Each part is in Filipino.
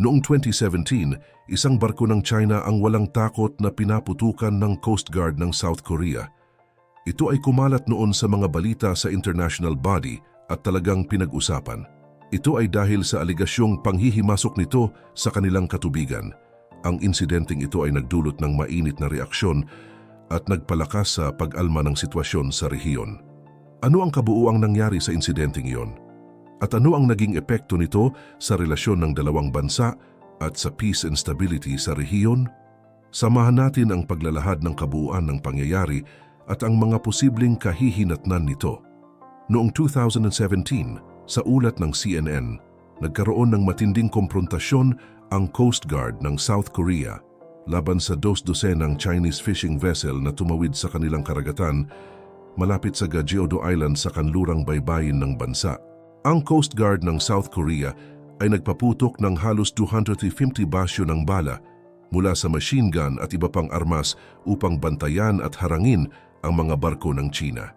Noong 2017, isang barko ng China ang walang takot na pinaputukan ng Coast Guard ng South Korea. Ito ay kumalat noon sa mga balita sa international body at talagang pinag-usapan. Ito ay dahil sa aligasyong panghihimasok nito sa kanilang katubigan. Ang insidenteng ito ay nagdulot ng mainit na reaksyon at nagpalakas sa pag-alma ng sitwasyon sa rehiyon. Ano ang kabuuang nangyari sa insidenteng iyon? At ano ang naging epekto nito sa relasyon ng dalawang bansa at sa peace and stability sa rehiyon? Samahan natin ang paglalahad ng kabuuan ng pangyayari at ang mga posibleng kahihinatnan nito. Noong 2017, sa ulat ng CNN, nagkaroon ng matinding komprontasyon ang Coast Guard ng South Korea laban sa dos-dosenang Chinese fishing vessel na tumawid sa kanilang karagatan malapit sa Gajiodo Island sa kanlurang baybayin ng bansa. Ang Coast Guard ng South Korea ay nagpaputok ng halos 250 basyo ng bala mula sa machine gun at iba pang armas upang bantayan at harangin ang mga barko ng China.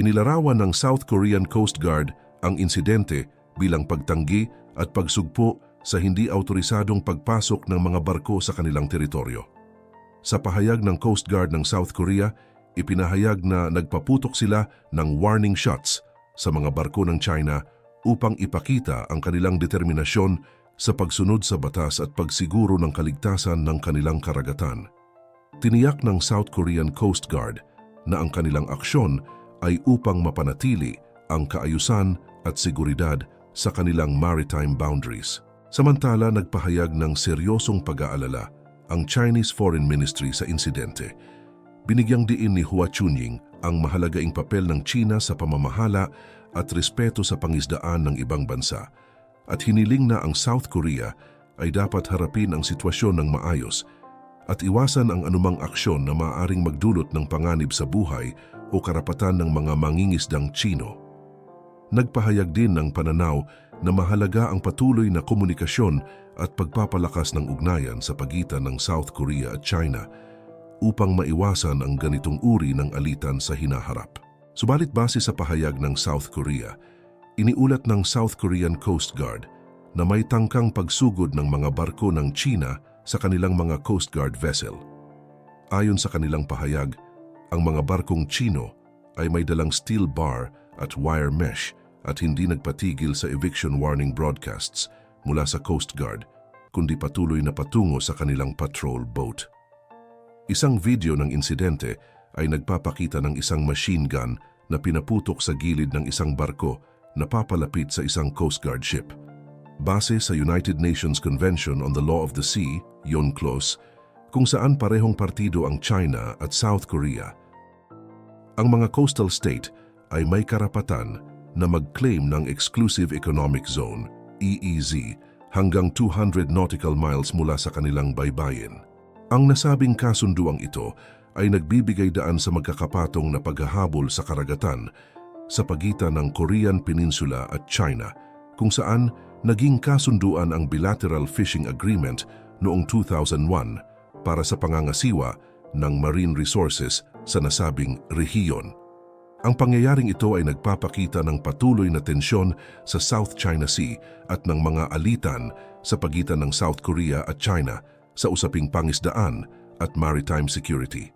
Inilarawan ng South Korean Coast Guard ang insidente bilang pagtanggi at pagsugpo sa hindi autorisadong pagpasok ng mga barko sa kanilang teritoryo. Sa pahayag ng Coast Guard ng South Korea, ipinahayag na nagpaputok sila ng warning shots sa mga barko ng China upang ipakita ang kanilang determinasyon sa pagsunod sa batas at pagsiguro ng kaligtasan ng kanilang karagatan. Tiniyak ng South Korean Coast Guard na ang kanilang aksyon ay upang mapanatili ang kaayusan at seguridad sa kanilang maritime boundaries. Samantala, nagpahayag ng seryosong pag-aalala ang Chinese Foreign Ministry sa insidente. Binigyang diin ni Hua Chunying ang mahalagaing papel ng China sa pamamahala at respeto sa pangisdaan ng ibang bansa at hiniling na ang South Korea ay dapat harapin ang sitwasyon ng maayos at iwasan ang anumang aksyon na maaaring magdulot ng panganib sa buhay o karapatan ng mga mangingisdang Chino. Nagpahayag din ng pananaw na mahalaga ang patuloy na komunikasyon at pagpapalakas ng ugnayan sa pagitan ng South Korea at China upang maiwasan ang ganitong uri ng alitan sa hinaharap. Subalit base sa pahayag ng South Korea, iniulat ng South Korean Coast Guard na may tangkang pagsugod ng mga barko ng China sa kanilang mga Coast Guard vessel. Ayon sa kanilang pahayag, ang mga barkong Chino ay may dalang steel bar at wire mesh at hindi nagpatigil sa eviction warning broadcasts mula sa Coast Guard, kundi patuloy na patungo sa kanilang patrol boat. Isang video ng insidente ay nagpapakita ng isang machine gun na pinaputok sa gilid ng isang barko na papalapit sa isang Coast Guard ship. Base sa United Nations Convention on the Law of the Sea, UNCLOS, kung saan parehong partido ang China at South Korea. Ang mga coastal state ay may karapatan na mag-claim ng Exclusive Economic Zone, EEZ, hanggang 200 nautical miles mula sa kanilang baybayin. Ang nasabing kasunduang ito ay nagbibigay daan sa magkakapatong na paghahabol sa karagatan sa pagitan ng Korean Peninsula at China kung saan naging kasunduan ang bilateral fishing agreement noong 2001 para sa pangangasiwa ng marine resources sa nasabing rehiyon. Ang pangyayaring ito ay nagpapakita ng patuloy na tensyon sa South China Sea at ng mga alitan sa pagitan ng South Korea at China sa usaping pangisdaan at maritime security.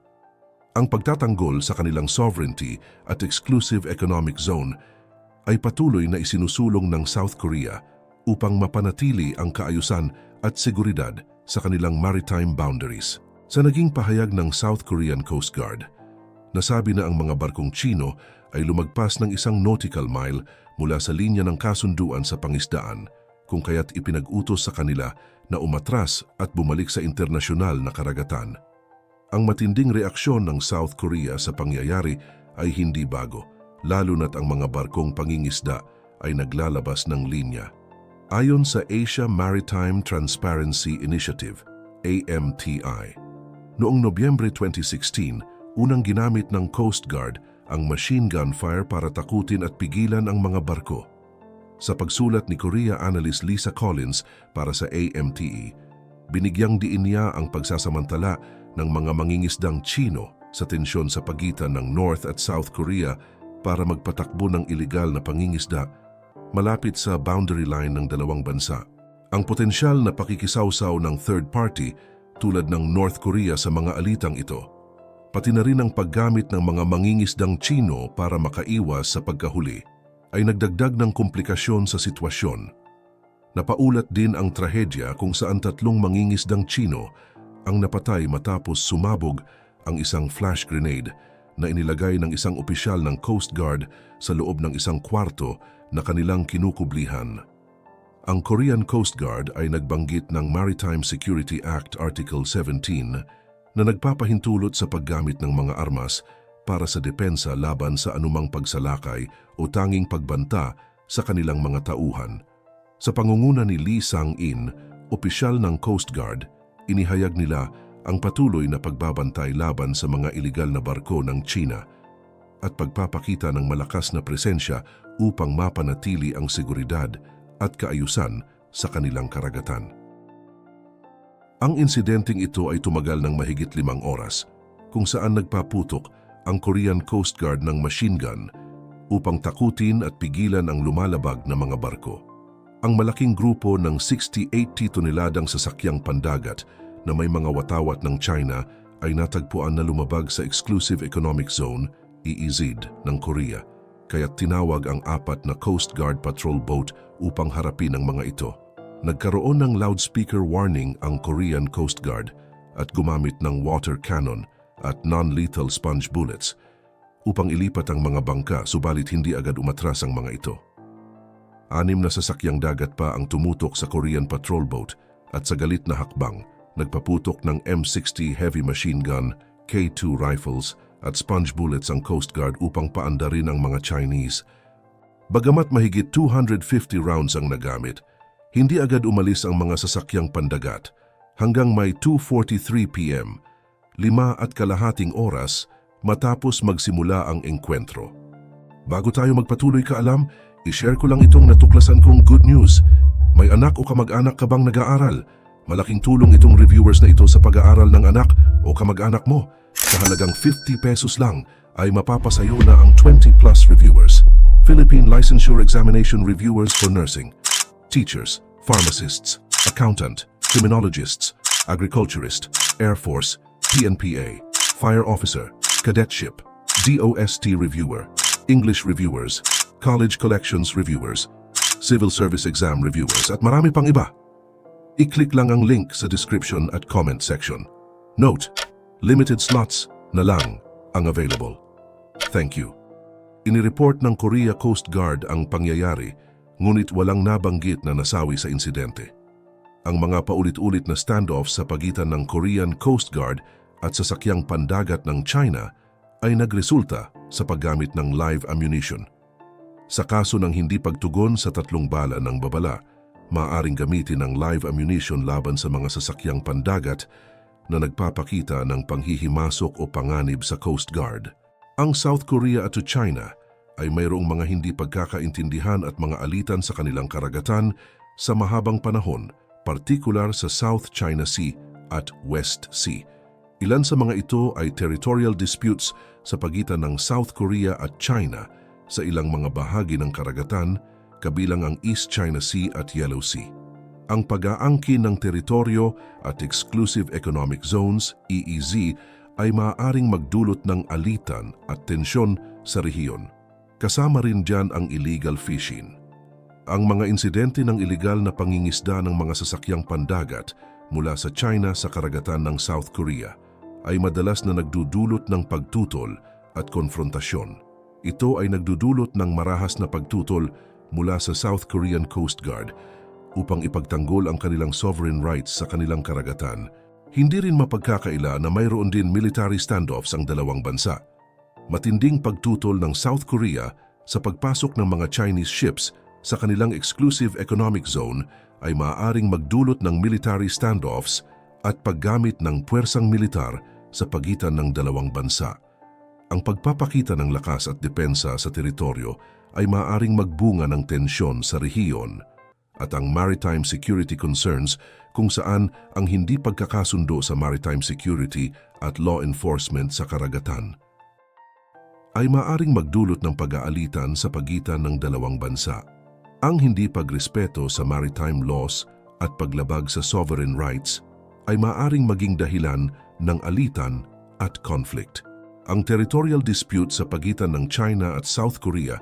Ang pagtatanggol sa kanilang sovereignty at exclusive economic zone ay patuloy na isinusulong ng South Korea upang mapanatili ang kaayusan at seguridad sa kanilang maritime boundaries. Sa naging pahayag ng South Korean Coast Guard, nasabi na ang mga barkong Chino ay lumagpas ng isang nautical mile mula sa linya ng kasunduan sa pangisdaan kung kaya't ipinag-utos sa kanila na umatras at bumalik sa internasyonal na karagatan. Ang matinding reaksyon ng South Korea sa pangyayari ay hindi bago, lalo na't ang mga barkong pangingisda ay naglalabas ng linya. Ayon sa Asia Maritime Transparency Initiative, AMTI, noong Nobyembre 2016, unang ginamit ng Coast Guard ang machine gun fire para takutin at pigilan ang mga barko. Sa pagsulat ni Korea analyst Lisa Collins para sa AMTE, binigyang diin niya ang pagsasamantala ng mga mangingisdang Chino sa tensyon sa pagitan ng North at South Korea para magpatakbo ng ilegal na pangingisda malapit sa boundary line ng dalawang bansa. Ang potensyal na pakikisawsaw ng third party tulad ng North Korea sa mga alitang ito, pati na rin ang paggamit ng mga mangingisdang Chino para makaiwas sa pagkahuli, ay nagdagdag ng komplikasyon sa sitwasyon. Napaulat din ang trahedya kung saan tatlong mangingisdang Chino ang napatay matapos sumabog ang isang flash grenade na inilagay ng isang opisyal ng Coast Guard sa loob ng isang kwarto na kanilang kinukublihan. Ang Korean Coast Guard ay nagbanggit ng Maritime Security Act Article 17 na nagpapahintulot sa paggamit ng mga armas para sa depensa laban sa anumang pagsalakay o tanging pagbanta sa kanilang mga tauhan. Sa pangunguna ni Lee Sang-in, opisyal ng Coast Guard, inihayag nila ang patuloy na pagbabantay laban sa mga iligal na barko ng China at pagpapakita ng malakas na presensya upang mapanatili ang seguridad at kaayusan sa kanilang karagatan. Ang insidenteng ito ay tumagal ng mahigit limang oras kung saan nagpaputok ang Korean Coast Guard ng machine gun upang takutin at pigilan ang lumalabag na mga barko. Ang malaking grupo ng 60-80 toneladang sasakyang pandagat na may mga watawat ng China ay natagpuan na lumabag sa Exclusive Economic Zone, EEZ, ng Korea, kaya tinawag ang apat na Coast Guard patrol boat upang harapin ang mga ito. Nagkaroon ng loudspeaker warning ang Korean Coast Guard at gumamit ng water cannon at non-lethal sponge bullets upang ilipat ang mga bangka subalit hindi agad umatras ang mga ito. Anim na sasakyang dagat pa ang tumutok sa Korean patrol boat at sa galit na hakbang, nagpaputok ng M60 heavy machine gun, K2 rifles at sponge bullets ang Coast Guard upang paandarin ang mga Chinese. Bagamat mahigit 250 rounds ang nagamit, hindi agad umalis ang mga sasakyang pandagat hanggang may 2.43 p.m., lima at kalahating oras matapos magsimula ang engkwentro. Bago tayo magpatuloy ka alam, i-share ko lang itong natuklasan kong good news. May anak o kamag-anak ka bang nag-aaral? Malaking tulong itong reviewers na ito sa pag-aaral ng anak o kamag-anak mo. Sa halagang 50 pesos lang ay mapapasayo na ang 20 plus reviewers. Philippine Licensure Examination Reviewers for Nursing. Teachers, pharmacists, accountant, criminologists, agriculturist, Air Force, PNPA, fire officer, cadetship, DOST reviewer, English reviewers, college collections reviewers, civil service exam reviewers at marami pang iba. I-click lang ang link sa description at comment section. Note, limited slots na lang ang available. Thank you. Inireport ng Korea Coast Guard ang pangyayari ngunit walang nabanggit na nasawi sa insidente. Ang mga paulit-ulit na standoff sa pagitan ng Korean Coast Guard at sasakyang pandagat ng China ay nagresulta sa paggamit ng live ammunition. Sa kaso ng hindi pagtugon sa tatlong bala ng babala, maaaring gamitin ang live ammunition laban sa mga sasakyang pandagat na nagpapakita ng panghihimasok o panganib sa Coast Guard. Ang South Korea at China ay mayroong mga hindi pagkakaintindihan at mga alitan sa kanilang karagatan sa mahabang panahon, partikular sa South China Sea at West Sea. Ilan sa mga ito ay territorial disputes sa pagitan ng South Korea at China sa ilang mga bahagi ng karagatan, kabilang ang East China Sea at Yellow Sea. Ang pag-aangkin ng teritoryo at Exclusive Economic Zones, EEZ, ay maaaring magdulot ng alitan at tensyon sa rehiyon. Kasama rin dyan ang illegal fishing. Ang mga insidente ng iligal na pangingisda ng mga sasakyang pandagat mula sa China sa karagatan ng South Korea ay madalas na nagdudulot ng pagtutol at konfrontasyon. Ito ay nagdudulot ng marahas na pagtutol mula sa South Korean Coast Guard upang ipagtanggol ang kanilang sovereign rights sa kanilang karagatan. Hindi rin mapagkakaila na mayroon din military standoffs ang dalawang bansa. Matinding pagtutol ng South Korea sa pagpasok ng mga Chinese ships sa kanilang exclusive economic zone ay maaaring magdulot ng military standoffs at paggamit ng puwersang militar sa pagitan ng dalawang bansa. Ang pagpapakita ng lakas at depensa sa teritoryo ay maaaring magbunga ng tensyon sa rehiyon at ang maritime security concerns kung saan ang hindi pagkakasundo sa maritime security at law enforcement sa karagatan ay maaring magdulot ng pag-aalitan sa pagitan ng dalawang bansa. Ang hindi pagrespeto sa maritime laws at paglabag sa sovereign rights ay maaring maging dahilan ng alitan at conflict. Ang territorial dispute sa pagitan ng China at South Korea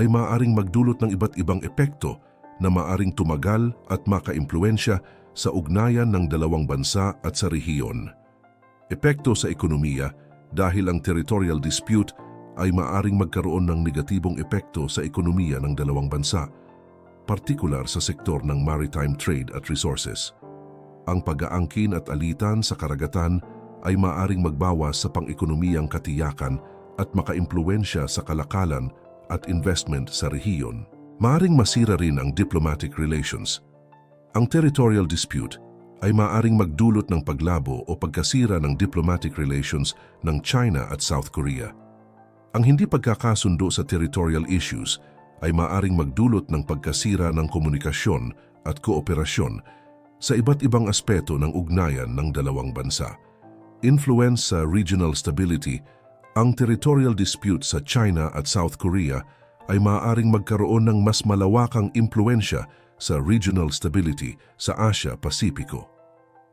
ay maaring magdulot ng iba't ibang epekto na maaring tumagal at makaimpluensya sa ugnayan ng dalawang bansa at sa rehiyon. Epekto sa ekonomiya dahil ang territorial dispute ay maaring magkaroon ng negatibong epekto sa ekonomiya ng dalawang bansa, partikular sa sektor ng maritime trade at resources. Ang pag-aangkin at alitan sa karagatan ay maaring magbawas sa pang-ekonomiyang katiyakan at makaimpluensya sa kalakalan at investment sa rehiyon. Maaring masira rin ang diplomatic relations. Ang territorial dispute ay maaring magdulot ng paglabo o pagkasira ng diplomatic relations ng China at South Korea. Ang hindi pagkakasundo sa territorial issues ay maaring magdulot ng pagkasira ng komunikasyon at kooperasyon sa iba't ibang aspeto ng ugnayan ng dalawang bansa. Influence sa regional stability, ang territorial dispute sa China at South Korea ay maaaring magkaroon ng mas malawakang impluensya sa regional stability sa Asia-Pasipiko.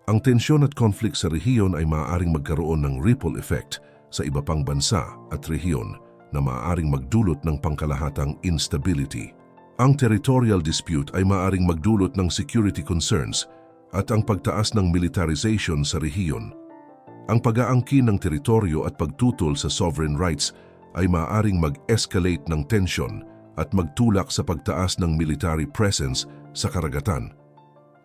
Ang tensyon at conflict sa rehiyon ay maaaring magkaroon ng ripple effect sa iba pang bansa at rehiyon na maaaring magdulot ng pangkalahatang instability. Ang territorial dispute ay maaaring magdulot ng security concerns at ang pagtaas ng militarization sa rehiyon. Ang pag-aangkin ng teritoryo at pagtutol sa sovereign rights ay maaaring mag-escalate ng tensyon at magtulak sa pagtaas ng military presence sa karagatan.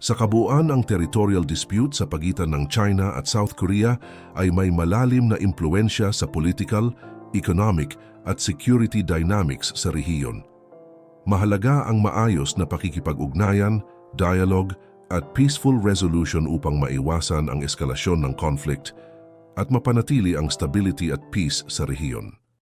Sa kabuuan ang territorial dispute sa pagitan ng China at South Korea ay may malalim na impluensya sa political, economic at security dynamics sa rehiyon. Mahalaga ang maayos na pakikipag-ugnayan, dialogue at peaceful resolution upang maiwasan ang eskalasyon ng conflict at mapanatili ang stability at peace sa rehiyon.